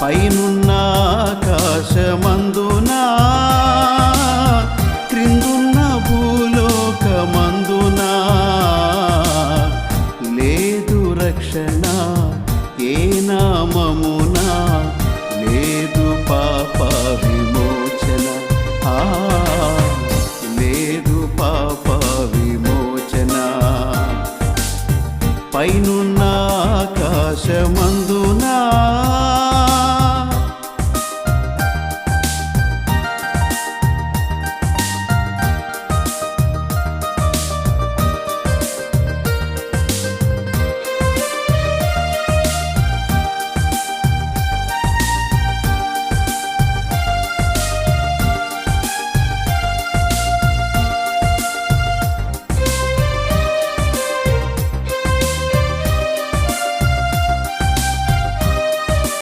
పైనున్న ఆకాశమందున క్రిందున్న భూలోకమందున. లేదు రక్షణ ఏ నామమున లేదు పాప విమోచన ఆ లేదు పాప విమోచన పైనున్న ఆకాశమందునా